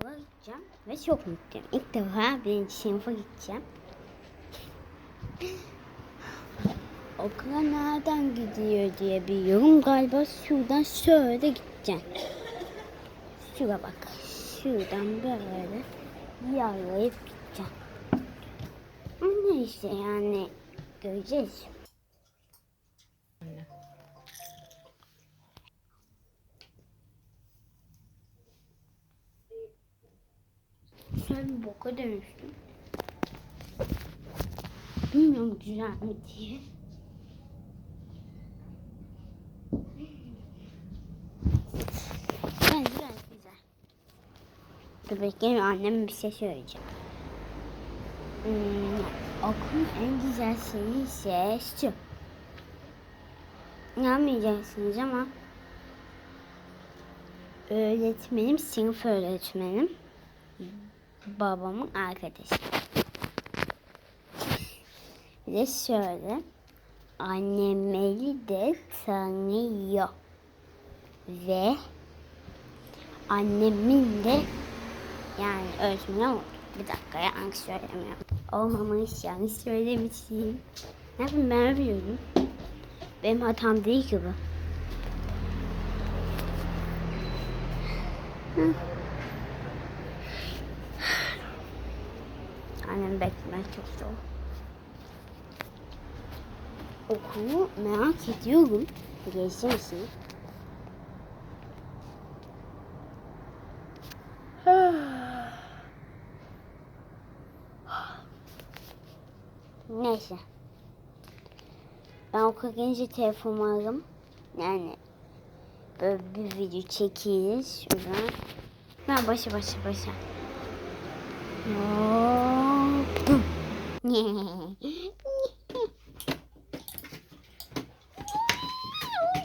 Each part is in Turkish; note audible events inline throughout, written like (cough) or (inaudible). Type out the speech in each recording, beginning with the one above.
okula gideceğim ve çok mutluyum. İlk defa birinci sınıfa gideceğim. (gasps) Okula nereden gidiyor diye bir yorum galiba şuradan şöyle gideceğim. Şura bak. Şuradan böyle yaylayıp gideceğim. Neyse yani göreceğiz. Boka dönüştün. Bilmiyorum güzel mi diye. Güzel güzel güzel. Dur bekleyin annem bir şey söyleyeceğim. Hmm, okulun en güzel şeyi ise şu. İnanmayacaksınız ama öğretmenim sınıf öğretmenim babamın arkadaşı. De şöyle annemi de tanıyor ve annemin de yani öğretmeni oldu. Bir dakika yanlış söylemiyorum. Olmamış yanlış söylemişim. Ne yapayım ben biliyorum. Benim hatam değil ki bu. Hı. Annem beklemek çok zor. Okulu merak ediyorum. Gezdi misin? Neyse. Ben okula gelince telefonumu alırım. Yani böyle bir video çekeriz. Şuradan. Ben başa başa başa. Hop.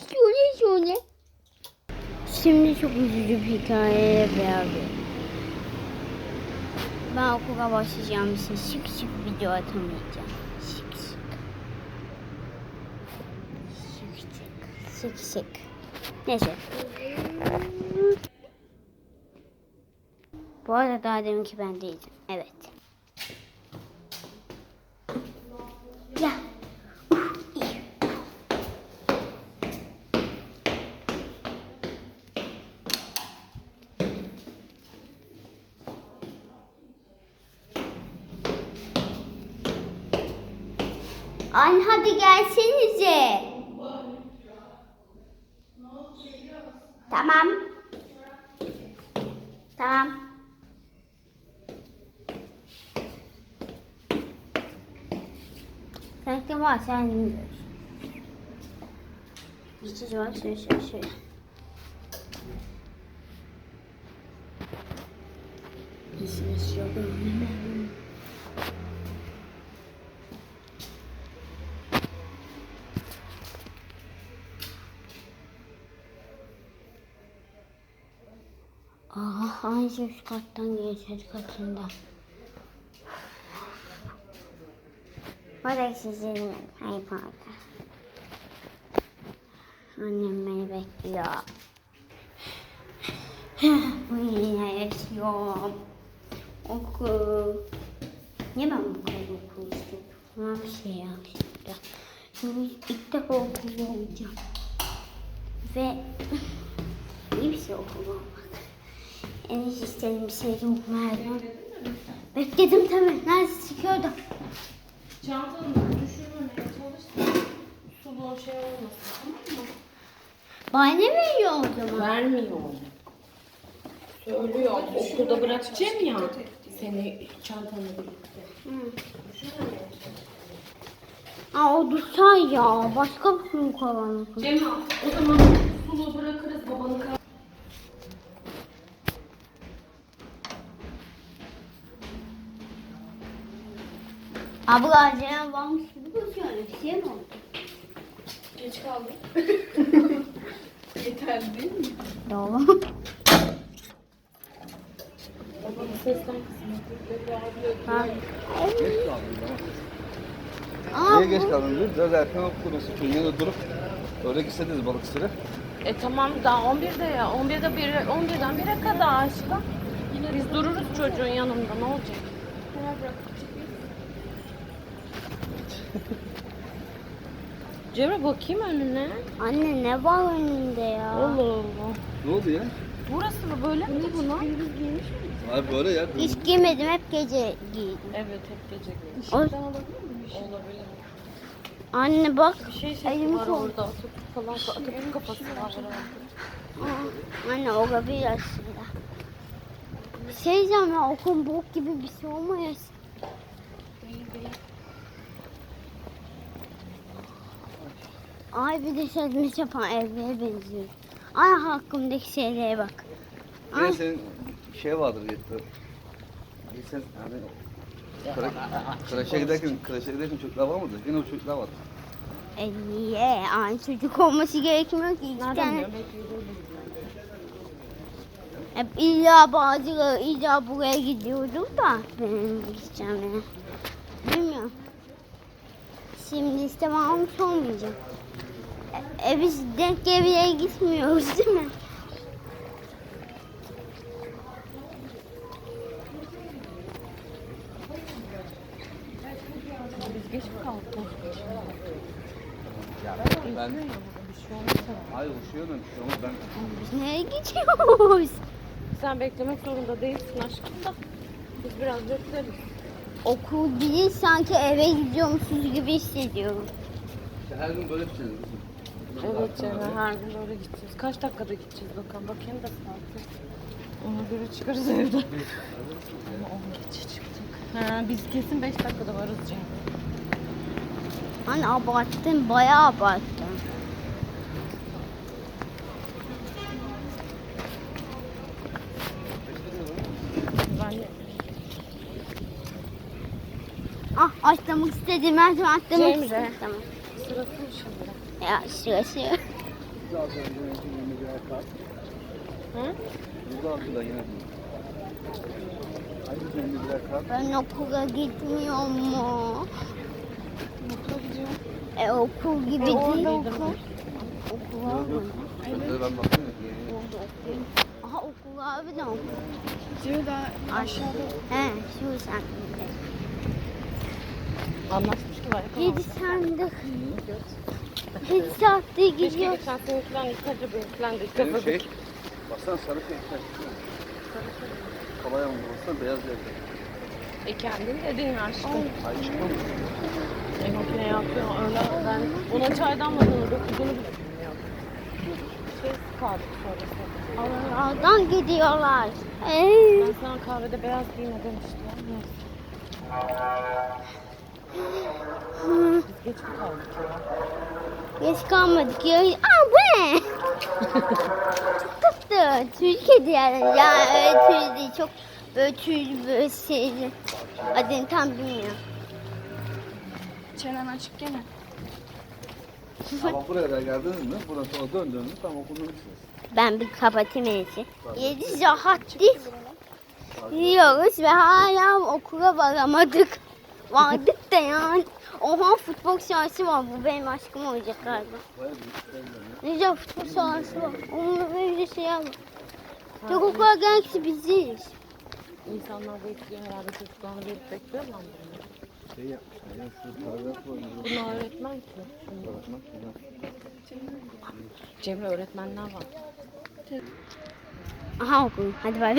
şöyle şöyle. Şimdi çok üzücü bir hikaye geldi. Ben okula başlayacağım için şık şık video atamayacağım. Şık şık. Şık şık. Şık şık. Neyse. Bu arada daha deminki ben değildim. Evet. Ya. Uf, iyi. Hadi gelsenize. Tamam. Tamam. Sanki var sen bilmiyorsun. Var şöyle şöyle şöyle. İşimiz yok. Aa, aynı üst kattan geçiyor katından. Bırak sizin hayır parka. Annem beni bekliyor. (laughs) Bu yaşıyorum. Okul. Niye ben bu kadar okul? Ama bir şey yapacağım. Şimdi ilk defa okulda. Ve (laughs) iyi bir şey okulda olmak. En iyi istediğim şey okumayacağım. Bekledim tabii. Nerede çıkıyordu? Çantanı düşürmemeye çalış. da Sulu şey olmasın tamam mı? Bana ne veriyor o zaman? Vermiyor. Söylüyor. Okulda bırakacağım ya. Seni çantanı birlikte. Aa o Dusay ya. Başka bir şey kovalım. Cema o zaman sulu bırakırız babanı kal. Abla acele varmış gibi koşuyor. Bir şey mi oldu? Geç kaldım. (laughs) Yeter değil mi? Doğru. Babanın sesten kısmı. Geç ama. Niye geç kaldın? Dur biraz erken okuyorsun. Çünkü de durup öyle gitseniz balık sıra. E tamam daha 11'de ya. 11'de bir, 11'den 1'e kadar aşkım. Biz dururuz çocuğun yanında ne olacak? Cemre bakayım önüne. Anne ne var önünde ya? Allah Allah. Ne oldu ya? Burası mı böyle mi bu lan? Abi böyle ya. Hiç giymedim hep gece giydim. Evet hep gece geliyor. O- Olabilir. Anne bak. Bir şey şey Elimi var orada. Atatürk falan. Atatürk kafası var Anne olabilir aslında. Bir şey diyeceğim ya okul bok gibi bir şey olmayasın. Ay bir de sözünü yapan evlere benziyor. Ay hakkımdaki şeylere bak. Ay senin şey vardır yetti. Sen hani kra- kreşe giderken, kreşe giderken çocuklar var mıdır? Yine o çocuklar var. e, niye? Aynı çocuk olması gerekmiyor ki. İki tane. Hep illa bazıları illa buraya gidiyordum da benim gideceğim yani. Bilmiyorum. Şimdi istemem almış olmayacağım. E, biz denk evine gitmiyoruz değil mi? Biz geç mi kaldık? Ben, Bir şey olmaz. hayır uşuyorum ama ben Biz nereye gidiyoruz? Sen beklemek zorunda değilsin aşkım da. Biz biraz bekleriz. Okul değil sanki eve gidiyormuşuz gibi hissediyorum. işte her gün böyle bir şey. Evet Cemre her gün böyle gideceğiz. Kaç dakikada gideceğiz bakalım. Bakayım da saati. Ona göre çıkarız evden. Ama 10 geçe çıktık. Ha, biz kesin 5 dakikada varız Cemre. Hani abarttın bayağı abarttın. De Ah atlamak istedim ben de atlamak Cemre. istedim. Sırası mı şimdi? Ya şurası. Ben okula gitmiyorum mu? E okul gibi E, orada değil. okul. Okul var mı? Okul. Aha okul abi de okul. Daha Aşağıda. He şu sen. Anlaşmış ki var. Yedi sandık. Saatte Keşke gidiyor. geçen senekinden ilk önce benimkinden de Benim şey, baksana sarı şey. Kabaya mı? Baksana beyaz yerde. E kendin dedin aşkım. Ay çıkmamış. E makine yapıyor öyle ben ona çaydan mı bunu dokuduğunu bile bilmiyorum. Şey kaldık sonrasında. Oradan gidiyorlar. Ben sana kahvede beyaz giyme demiştim. Neyse. Biz geç mi kaldık ya? Geç kalmadık ya. Aa bu ne? çok tatlı. Tüy kedi yani. Ya öyle tüy değil. Çok böyle tüylü böyle şeyli. Adını tam bilmiyorum. Çenen açık gene. Ama buraya kadar geldiniz mi? Buradan sonra döndünüz mü? Tamam okulunuzsunuz. Ben bir kapatayım iyisi. Yedi değil. Yiyoruz ve hala okula varamadık. Vardık da yani. Oha futbol sahası var. Bu benim aşkım olacak galiba. Ya. Ne güzel futbol sahası var. Onunla böyle şey yapma. Okula gelse biziz. İnsanlar bekliyor herhalde çocuklarını gelip bekliyorlar mı? bunu? Şey yapmışlar ya şu paragraf var. Bunlar öğretmen ki. Güzel. Cemre öğretmenler var. Aha okul. Hadi bay bay.